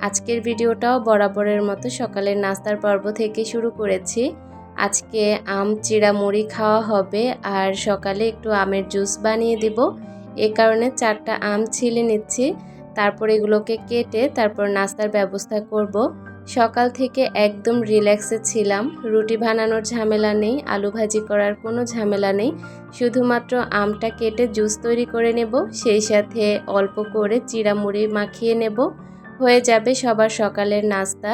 আজকের ভিডিওটাও বরাবরের মতো সকালের নাস্তার পর্ব থেকে শুরু করেছি। আজকে আম, চিড়া, মুড়ি খাওয়া হবে আর সকালে একটু আমের জুস বানিয়ে দেব। এ কারণে চারটা আম ছিলে নিচ্ছি। তারপর এগুলোকে কেটে তারপর নাস্তার ব্যবস্থা করব। সকাল থেকে একদম রিল্যাক্সে ছিলাম। রুটি বানানোর ঝামেলা নেই, আলু ভাজি করার কোনো ঝামেলা নেই। শুধুমাত্র আমটা কেটে জুস তৈরি করে নেব, সেই সাথে অল্প করে চিড়া মুড়ি মাখিয়ে নেব। হয়ে যাবে সবার সকালের নাস্তা।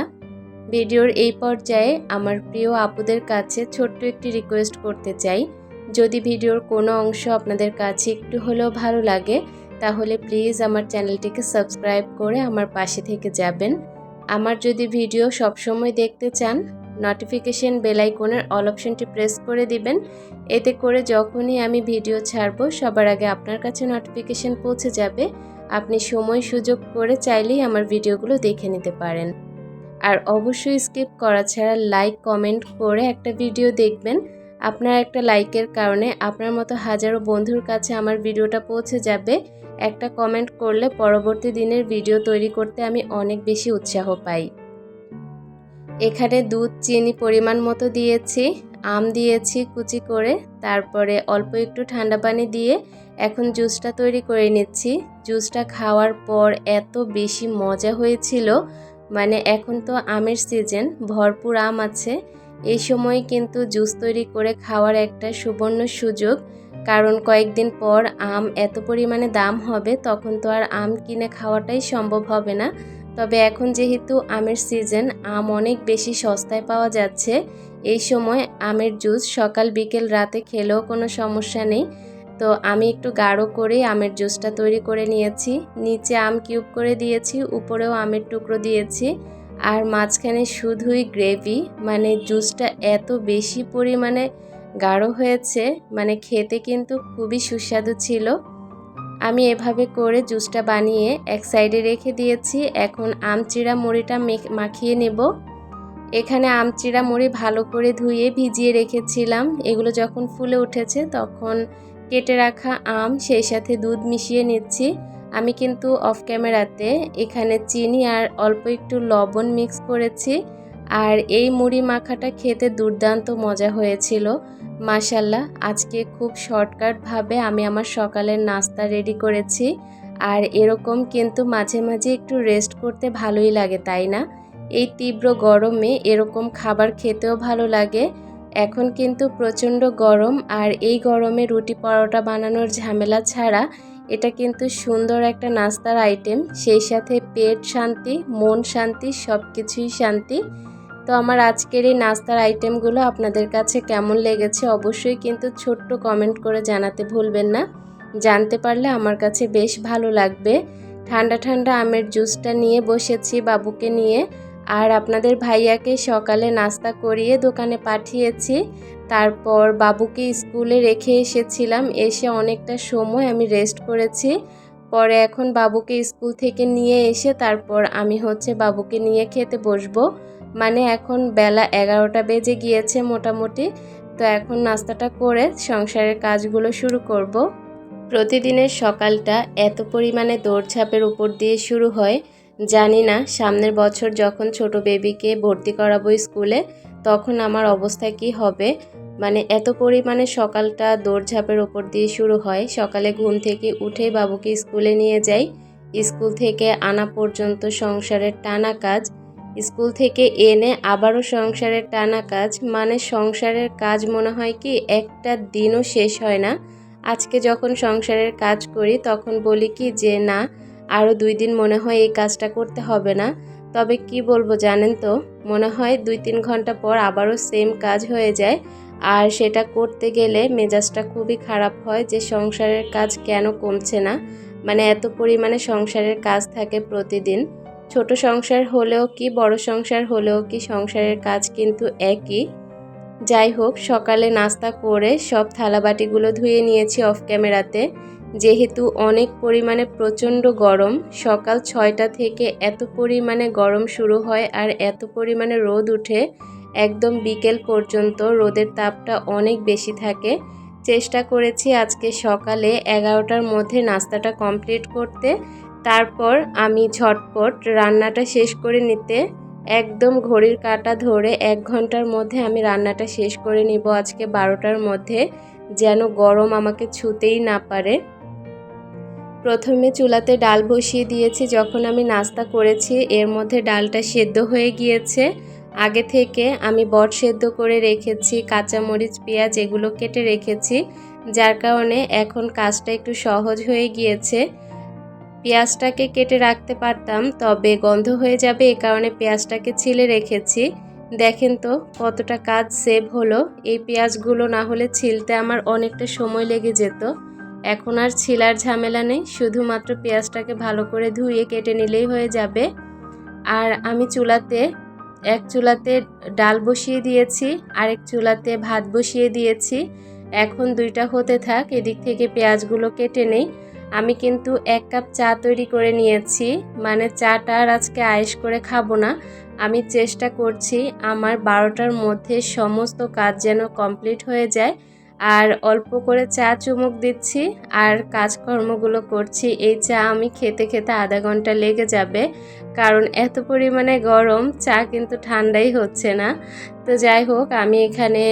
ভিডিওর এই পর্যায়ে আমার প্রিয় আপুদের কাছে ছোট্ট একটি রিকোয়েস্ট করতে চাই। যদি ভিডিওর কোনো অংশ আপনাদের কাছে একটু হলেও ভালো লাগে, তাহলে প্লিজ আমার চ্যানেলটিকে সাবস্ক্রাইব করে আমার পাশে থেকে যাবেন। আমার যদি ভিডিও সবসময় দেখতে চান নোটিফিকেশন বেলাইকনের অল অপশনটি প্রেস করে দিবেন। এতে করে যখনই আমি ভিডিও ছাড়বো, সবার আগে আপনার কাছে নোটিফিকেশন পৌঁছে যাবে। আপনি সময় সুযোগ করে চাইলেই আমার ভিডিওগুলো দেখে নিতে পারেন। আর অবশ্যই স্কিপ করা ছাড়া লাইক, কমেন্ট করে একটা ভিডিও দেখবেন। আপনার একটা লাইকের কারণে আপনার মতো হাজারো বন্ধুর কাছে আমার ভিডিওটা পৌঁছে যাবে। একটা কমেন্ট করলে পরবর্তী দিনের ভিডিও তৈরি করতে আমি অনেক বেশি উৎসাহ পাই। এখানে দুধ, চিনি পরিমাণ মতো দিয়েছি, আম দিয়েছি কুচি করে, তারপরে অল্প একটু ঠান্ডা পানি দিয়ে এখন জুসটা তৈরি করে নিচ্ছি। জুসটা খাওয়ার পর এত বেশি মজা হয়েছিল মানে এখন তো আমের সিজন, ভরপুর আম আছে। এই সময় কিন্তু জুস তৈরি করে খাওয়ার একটা সুবর্ণ সুযোগ, কারণ কয়েকদিন পর আম এত পরিমাণে দাম হবে, তখন তো আর আম কিনে খাওয়াটাই সম্ভব হবে না। তবে এখন যেহেতু আমের সিজন, আম অনেক বেশি সস্তায় পাওয়া যাচ্ছে। এই সময় আমের জুস সকাল বিকেল রাতে খেলেও কোনো সমস্যা নেই। তো আমি একটু গাঢ় করে আমের জুসটা তৈরি করে নিয়েছি। নিচে আম কিউব করে দিয়েছি, উপরেও আমের টুকরো দিয়েছি। আর মাঝখানে শুধুই গ্রেভি মানে জুসটা এত বেশি পরিমাণে গাঢ় হয়েছে মানে খেতে কিন্তু খুবই সুস্বাদু ছিল। আমি এভাবে করে জুসটা বানিয়ে এক সাইডে রেখে দিয়েছি। এখন আম চিড়া মুড়িটা মাখিয়ে নেব। এখানে আম চিড়া মুড়ি ভালো করে ধুয়ে ভিজিয়ে রেখেছিলাম। এগুলো যখন ফুলে উঠেছে তখন কেটে রাখা আম, সেই সাথে দুধ মিশিয়ে নিচ্ছি। আমি কিন্তু অফ ক্যামেরাতে এখানে চিনি আর অল্প একটু লবণ মিক্স করেছি। আর এই মুড়ি মাখাটা খেতে দুর্দান্ত মজা হয়েছিল। মাসাল্লাহ আজকে খুব শর্টকাটভাবে আমি আমার সকালের নাস্তা রেডি করেছি। আর এরকম কিন্তু মাঝে মাঝে একটু রেস্ট করতে ভালোই লাগে, তাই না? এই তীব্র গরমে এরকম খাবার খেতেও ভালো লাগে। এখন কিন্তু প্রচণ্ড গরম আর এই গরমে রুটি পরোটা বানানোর ঝামেলা ছাড়া এটা কিন্তু সুন্দর একটা নাস্তার আইটেম। সেই সাথে পেট শান্তি, মন শান্তি সব কিছুই শান্তি। তো আমার আজকের এই নাস্তার আইটেমগুলো আপনাদের কাছে কেমন লেগেছে অবশ্যই কিন্তু ছোট্ট কমেন্ট করে জানাতে ভুলবেন না। জানতে পারলে আমার কাছে বেশ ভালো লাগবে। ঠান্ডা ঠান্ডা আমের জুসটা নিয়ে বসেছি বাবুকে নিয়ে। আর আপনাদের ভাইয়াকে সকালে নাস্তা করিয়ে দোকানে পাঠিয়েছি। তারপর বাবুকে স্কুলে রেখে এসেছিলাম। এসে অনেকটা সময় আমি রেস্ট করেছি। পরে এখন বাবুকে স্কুল থেকে নিয়ে এসে তারপর আমি হচ্ছে বাবুকে নিয়ে খেতে বসবো। মানে এখন বেলা এগারোটা বেজে গিয়েছে মোটামুটি, তো এখন নাস্তাটা করে সংসারের কাজগুলো শুরু করব। প্রতিদিনের সকালটা এত পরিমাণে দৌড়ঝাঁপের উপর দিয়ে শুরু হয়, জানি না সামনের বছর যখন ছোট বেবিকে ভর্তি করাবো স্কুলে, তখন আমার অবস্থা কি হবে মানে এত পরিমাণে সকালটা দৌড়ঝাঁপের ওপর দিয়ে শুরু হয়, সকালে ঘুম থেকে উঠে বাবুকে স্কুলে নিয়ে যাই, স্কুল থেকে আনা পর্যন্ত সংসারের টানা কাজ স্কুল থেকে এনে আবারও সংসারের টানা কাজ মানে সংসারের কাজ মনে হয় কি একটা দিনও শেষ হয় না। আজকে যখন সংসারের কাজ করি, তখন বলি কি যে না, আরও দুই দিন মনে হয় এই কাজটা করতে হবে না। তবে কি বলব জানেন তো, মনে হয় দুই তিন ঘণ্টা পর আবারও সেম কাজ হয়ে যায়। আর সেটা করতে গেলে মেজাজটা খুবই খারাপ হয় যে সংসারের কাজ কেন কমছে না? মানে এত পরিমাণে সংসারের কাজ থাকে প্রতিদিন। ছোট সংসার হলেও কি, বড় সংসার হলেও কি, সংসারের কাজ কিন্তু একই। যাই হোক, সকালে নাস্তা করে সব থালাবাটিগুলো ধুয়ে নিয়েছি অফ ক্যামেরাতে। যেহেতু অনেক পরিমাণে প্রচণ্ড গরম, সকাল ছয়টা থেকে এত পরিমাণে গরম শুরু হয় আর এত পরিমাণে রোদ উঠে, একদম বিকেল পর্যন্ত রোদের তাপটা অনেক বেশি থাকে। চেষ্টা করেছি আজকে সকালে এগারোটার মধ্যে নাস্তাটা কমপ্লিট করতে। তারপর আমি ঝটপট রান্নাটা শেষ করে নিতে একদম ঘড়ির কাঁটা ধরে এক ঘণ্টার মধ্যে আমি রান্নাটা শেষ করে নিব আজকে বারোটার মধ্যে, যেন গরম আমাকে ছুতেই না পারে। প্রথমে চুলাতে ডাল বসিয়ে দিয়েছি, যখন আমি নাস্তা করেছি এর মধ্যে ডালটা সেদ্ধ হয়ে গিয়েছে। আগে থেকে আমি বট সেদ্ধ করে রেখেছি, কাঁচামরিচ, পেঁয়াজ এগুলো কেটে রেখেছি, যার কারণে এখন কাজটা একটু সহজ হয়ে গিয়েছে। পেঁয়াজটাকে কেটে রাখতে পারতাম, তবে গন্ধ হয়ে যাবে এ কারণে পেঁয়াজটাকে ছিলে রেখেছি। দেখেন তো কতটা কাজ সেভ হলো। এই পেঁয়াজগুলো না হলে ছিলতে আমার অনেকটা সময় লেগে যেত। এখন আর ছিলার ঝামেলা নেই, শুধুমাত্র পেঁয়াজটাকে ভালো করে ধুয়ে কেটে নিলেই হয়ে যাবে। আর আমি চুলাতে, এক চুলাতে ডাল বসিয়ে দিয়েছি, আরেক চুলাতে ভাত বসিয়ে দিয়েছি। এখন দুইটা হতে থাক, এদিক থেকে পেঁয়াজগুলো কেটে নেই। আমি কিন্তু এক কাপ চা তৈরি করে নিয়েছি। মানে চাটা আর আজকে আয়েস করে খাব না। আমি চেষ্টা করছি আমার বারোটার মধ্যে সমস্ত কাজ যেন কমপ্লিট হয়ে যায়। আর অল্প করে চা চুমুক দিচ্ছি আর কাজকর্মগুলো করছি। এই চা আমি খেতে খেতে আধা ঘণ্টা লেগে যাবে। কারণ এত পরিমাণে গরম, চা কিন্তু ঠান্ডাই হচ্ছে না। তো যাই হোক, আমি এখানে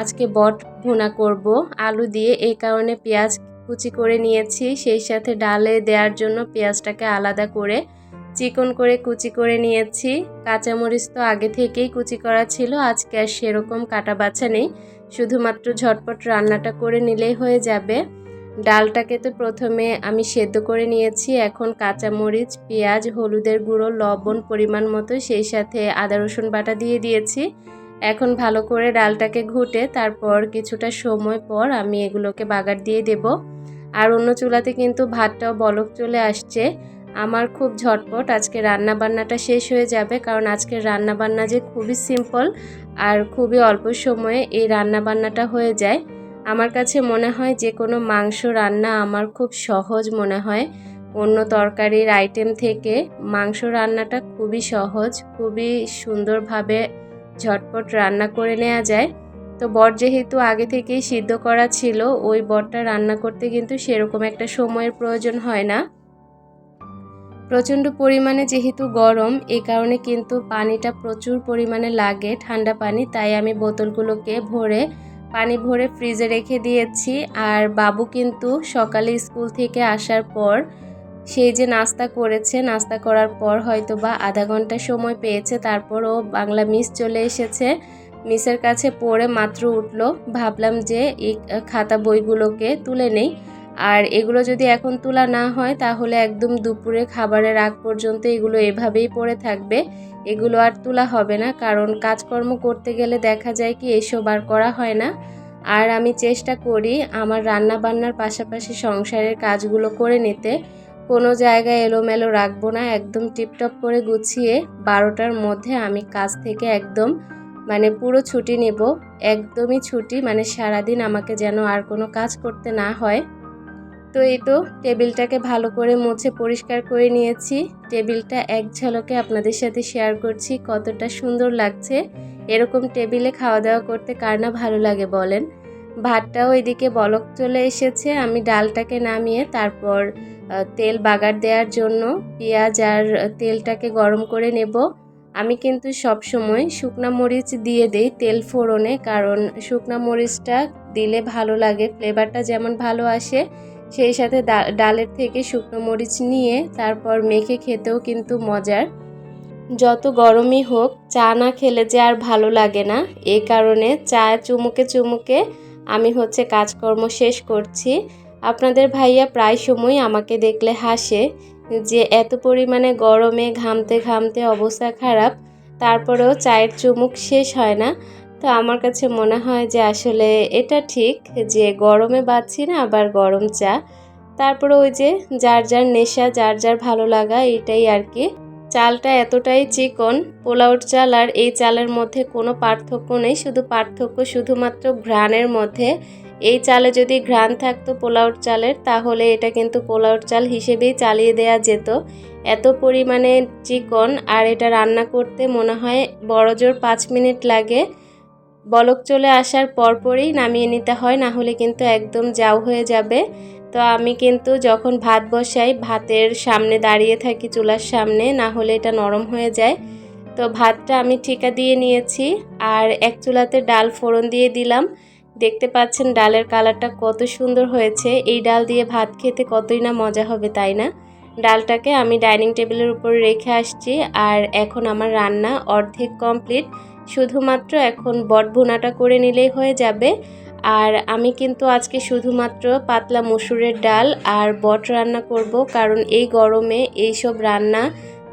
আজকে বট ভুনা করব। আলু দিয়ে এই কারণে পেঁয়াজ কুচি করে নিয়েছি। সেই সাথে ডালে দেওয়ার জন্য পেঁয়াজটাকে আলাদা করে চিকন করে কুচি করে নিয়েছি। কাঁচামরিচ তো আগে থেকেই কুচি করা ছিল, আজকে আর সেরকম কাটা বাছা নেই। শুধুমাত্র ঝটপট রান্নাটা করে নিলেই হয়ে যাবে। ডালটাকে তো প্রথমে আমি সেদ্ধ করে নিয়েছি, এখন কাঁচামরিচ, পেঁয়াজ, হলুদের গুঁড়ো, লবণ পরিমাণ মতো, সেই সাথে আদা, রসুন বাটা দিয়ে দিয়েছি। এখন ভালো করে ডালটাকে ঘুটে তারপর কিছুটা সময় পর আমি এগুলোকে বাগার দিয়ে দেব। আর অন্য চুলাতে কিন্তু ভাতটাও বলক চলে আসছে। আমার খুব ঝটপট আজকে রান্না বান্নাটা শেষ হয়ে যাবে, কারণ আজকের রান্না বান্না যে খুবই সিম্পল আর খুবই অল্প সময়ে এই রান্না বান্নাটা হয়ে যায়। আমার কাছে মনে হয় যে কোনো মাংস রান্না আমার খুব সহজ মনে হয়। অন্য তরকারির আইটেম থেকে মাংস রান্নাটা খুবই সহজ, খুবই সুন্দরভাবে ঝটপট রান্না করে নেওয়া যায়। তো বট যেহেতু আগে থেকেই সিদ্ধ করা ছিল, ওই বটটা রান্না করতে কিন্তু সেরকম একটা সময়ের প্রয়োজন হয় না। প্রচণ্ড পরিমাণে যেহেতু গরম এই কারণে কিন্তু পানিটা প্রচুর পরিমাণে লাগে ঠান্ডা পানি, তাই আমি বোতলগুলোকে ভরে, পানি ভরে ফ্রিজে রেখে দিয়েছি। আর বাবু কিন্তু সকালে স্কুল থেকে আসার পর সেই যে নাস্তা করেছে, নাস্তা করার পর হয়তো বা আধা ঘণ্টা সময় পেয়েছে তারপর ও বাংলা মিস চলে এসেছে। মিসের কাছে পড়ে মাত্র উঠল, ভাবলাম যে এই খাতা বইগুলোকে তুলে নেই। আর এগুলো যদি এখন তোলা না হয়, তাহলে একদম দুপুরে খাবারের আগ পর্যন্ত এগুলো এভাবেই পড়ে থাকবে। এগুলো আর তোলা হবে না, কারণ কাজকর্ম করতে গেলে দেখা যায় কি এসব আর করা হয় না। আর আমি চেষ্টা করি আমার রান্না বান্নার পাশাপাশি সংসারের কাজগুলো করে নিতে। কোনো জায়গায় এলোমেলো রাখব না, একদম টিপটপ করে গুছিয়ে বারোটার মধ্যে আমি কাজ থেকে একদম মানে পুরো ছুটি নেব। একদমই ছুটি মানে সারাদিন আমাকে যেন আর কোনো কাজ করতে না হয়। তো এই তো, টেবিলটাকে ভালো করে মুছে পরিষ্কার করে নিয়েছি। টেবিলটা এক ঝলকে আপনাদের সাথে শেয়ার করছি, কতটা সুন্দর লাগছে। এরকম টেবিলে খাওয়া দাওয়া করতে কার না ভালো লাগে বলেন। ভাতটাও এদিকে বলক চলে এসেছে, আমি ডালটাকে নামিয়ে তারপর তেল বাগার দেওয়ার জন্য পেঁয়াজ আর তেলটাকে গরম করে নেব। আমি কিন্তু সব সময় শুকনা মরিচ দিয়ে দেই তেল ফোড়নে, কারণ শুকনা মরিচটা দিলে ভালো লাগে, ফ্লেভারটা যেমন ভালো আসে, সেই সাথে ডালের থেকে শুকনো মরিচ নিয়ে তারপর মেখে খেতেও কিন্তু মজার। যত গরমই হোক, চা না খেলে যে আর ভালো লাগে না। এই কারণে চা চুমুকে চুমুকে আমি হচ্ছে কাজকর্ম শেষ করছি। আপনাদের ভাইয়া প্রায় সময় আমাকে দেখলে হাসে যে এত পরিমাণে গরমে ঘামতে ঘামতে অবস্থা খারাপ, তারপরেও চায়ের চুমুক শেষ হয় না। তো আমার কাছে মনে হয় যে আসলে এটা ঠিক যে গরমে বাঁচছি না, আবার গরম চা। তারপরে ওই যে যার যার নেশা, যার যার ভালো লাগা, এটাই আর কি। চালটা এতটাই চিকন, পোলাওর চাল আর এই চালের মধ্যে কোনো পার্থক্য নেই, শুধু পার্থক্য শুধুমাত্র ঘ্রাণের মধ্যে। এই চালে যদি ঘ্রাণ থাকতো পোলাওর চালের, তাহলে এটা কিন্তু পোলাওর চাল হিসেবেই চালিয়ে দেয়া যেত। এত পরিমাণে চিকন আর এটা রান্না করতে মনে হয় বড় জোর পাঁচ মিনিট লাগে। বলক চলে আসার পরপরই নামিয়ে নিতে হয়, না হলে কিন্তু একদম যাও হয়ে যাবে। তো আমি কিন্তু যখন ভাত বসাই, ভাতের সামনে দাঁড়িয়ে থাকি চুলার সামনে, না হলে এটা নরম হয়ে যায়। তো ভাতটা আমি ঠিকা দিয়ে নিয়েছি আর এক চুলাতে ডাল ফোড়ন দিয়ে দিলাম। দেখতে পাচ্ছেন ডালের কালারটা কত সুন্দর হয়েছে। এই ডাল দিয়ে ভাত খেতে কতই না মজা হবে, তাই না? ডালটাকে আমি ডাইনিং টেবিলের উপর রেখে আসছি আর এখন আমার রান্না অর্ধেক কমপ্লিট। শুধুমাত্র এখন বট ভুনাটা করে নিলেই হয়ে যাবে। আর আমি কিন্তু আজকে শুধুমাত্র পাতলা মসুরের ডাল আর বট রান্না করব, কারণ এই গরমে এইসব রান্না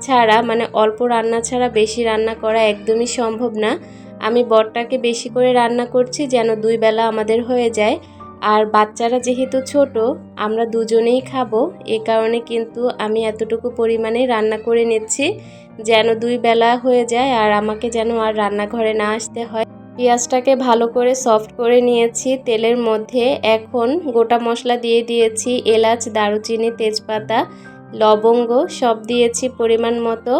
ছাড়া মানে অল্প রান্না ছাড়া বেশি রান্না করা একদমই সম্ভব না। আমি বটটাকে বেশি করে রান্না করছি যেন দুই বেলা আমাদের হয়ে যায়। আর বাচ্চারা যেহেতু ছোট, আমরা দুজনেই খাব। এ কারণে কিন্তু আমি এতটুকু পরিমাণে রান্না করে নিচ্ছি যেন দুই বেলা হয়ে যায় আর আমাকে যেন আর রান্নাঘরে না আসতে হয়। পেঁয়াজটাকে ভালো করে সফট করে নিয়েছি। তেলের মধ্যে এখন গোটা মশলা দিয়ে দিয়েছি, এলাচ, দারুচিনি, তেজপাতা, লবঙ্গ সব দিয়েছি পরিমাণ মতো।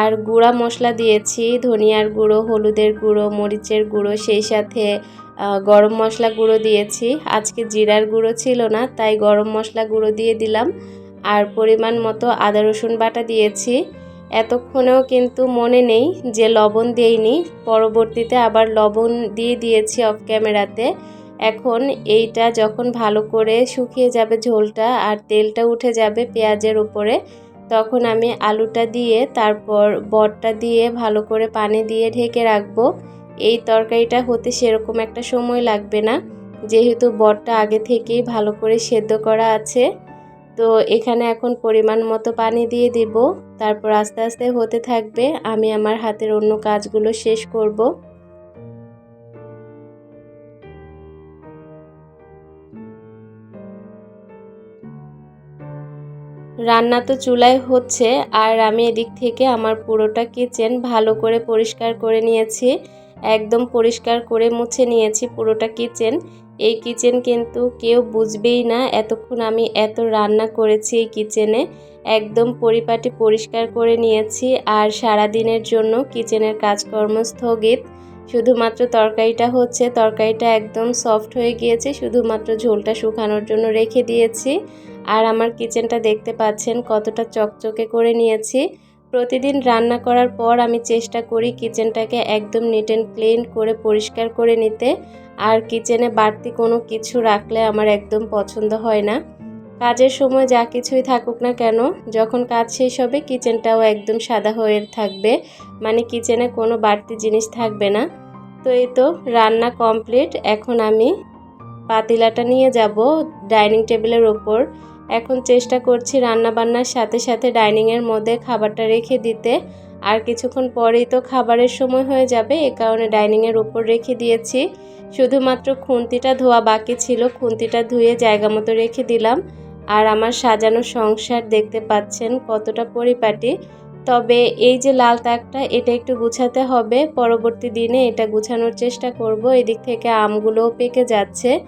আর গুঁড়া মশলা দিয়েছি, ধনিয়ার গুঁড়ো, হলুদের গুঁড়ো, মরিচের গুঁড়ো, সেই সাথে গরম মশলা গুঁড়ো দিয়েছি। আজকে জিরার গুঁড়ো ছিল না, তাই গরম মশলা গুঁড়ো দিয়ে দিলাম। আর পরিমাণ মতো আদা রসুন বাটা দিয়েছি। এতক্ষণেও কিন্তু মনে নেই যে লবণ দেইনি। পরবর্তীতে আবার লবণ দিয়ে দিয়েছি অফ ক্যামেরাতে এখন এইটা যখন ভালো করে শুকিয়ে যাবে ঝোলটা আর তেলটা উঠে যাবে পেঁয়াজের উপরে, তখন আমি আলুটা দিয়ে তারপর বটটা দিয়ে ভালো করে পানি দিয়ে ঢেকে রাখব। এই তরকারিটা হতে সেরকম একটা সময় লাগবে না। যেহেতু বটটা আগে থেকেই ভালো করে সেদ্ধ করা আছে। তো এখানে এখন পরিমাণ মতো পানি দিয়ে দিব। তারপর আস্তে আস্তে হতে থাকবে। আমি আমার হাতের অন্য কাজগুলো শেষ করব। রান্না তো চুলায় হচ্ছে, আর আমি এদিক থেকে আমার পুরোটা কিচেন ভালো করে পরিষ্কার করে নিয়েছি। একদম পরিষ্কার করে মুছে নিয়েছি পুরোটা কিচেন এই কিচেন কিন্তু কেউ বুঝবেই না। এতক্ষণ আমি এত রান্না করেছি এই কিচেনে। একদম পরিপাটি পরিষ্কার করে নিয়েছি আর সারা দিনের জন্য কিচেনের কাজকর্ম স্থগিত। শুধুমাত্র তরকারিটা হচ্ছে, তরকারিটা একদম সফট হয়ে গিয়েছে, শুধুমাত্র ঝোলটা শুকানোর জন্য রেখে দিয়েছি। আর আমার কিচেনটা দেখতে পাচ্ছেন কতটা চকচকে করে নিয়েছি। প্রতিদিন রান্না করার পর আমি চেষ্টা করি কিচেনটাকে একদম নিট অ্যান্ড ক্লিন করে পরিষ্কার করে নিতে। আর কিচেনে বাড়তি কোনো কিছু রাখলে আমার একদম পছন্দ হয় না। কাজের সময় যা কিছুই থাকুক না কেন, যখন কাজ শেষ হবে কিচেনটাও একদম সাদা হয়ে থাকবে মানে কিচেনে কোনো বাড়তি জিনিস থাকবে না। তো এই তো, রান্না কমপ্লিট, এখন আমি পাতিলাটা নিয়ে যাব ডাইনিং টেবিলের ওপর। এখন চেষ্টা করছি রান্না বান্নার সাথে সাথে ডাইনিংয়ের মধ্যে খাবারটা রেখে দিতে। আর কিছুক্ষণ পরেই তো খাবারের সময় হয়ে যাবে, এ কারণে ডাইনিংয়ের উপর রেখে দিয়েছি। শুধুমাত্র খুন্তিটা ধোয়া বাকি ছিল, খুন্তিটা ধুয়ে জায়গা মতো রেখে দিলাম। আর আমার সাজানো সংসার দেখতে পাচ্ছেন কতটা পরিপাটি। তবে এই যে লাল তাকটা, এটা একটু গুছাতে হবে। পরবর্তী দিনে এটা গুছানোর চেষ্টা করব। এদিক থেকে আমগুলোও পেকে যাচ্ছে।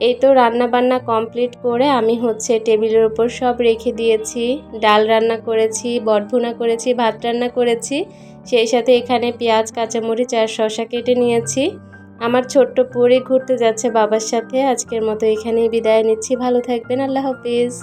এই তো রান্না বান্না কমপ্লিট করে আমি হচ্ছে টেবিলের উপর সব রেখে দিয়েছি। ডাল রান্না করেছি বটভুনা করেছি, ভাত রান্না করেছি। সেই সাথে এখানে পেঁয়াজ, কাঁচামরিচ আর শশা কেটে নিয়েছি। আমার ছোট্ট পরে ঘুরতে যাচ্ছে বাবার সাথে। আজকের মতো এখানেই বিদায় নিচ্ছি। ভালো থাকবেন। আল্লাহ হাফিজ।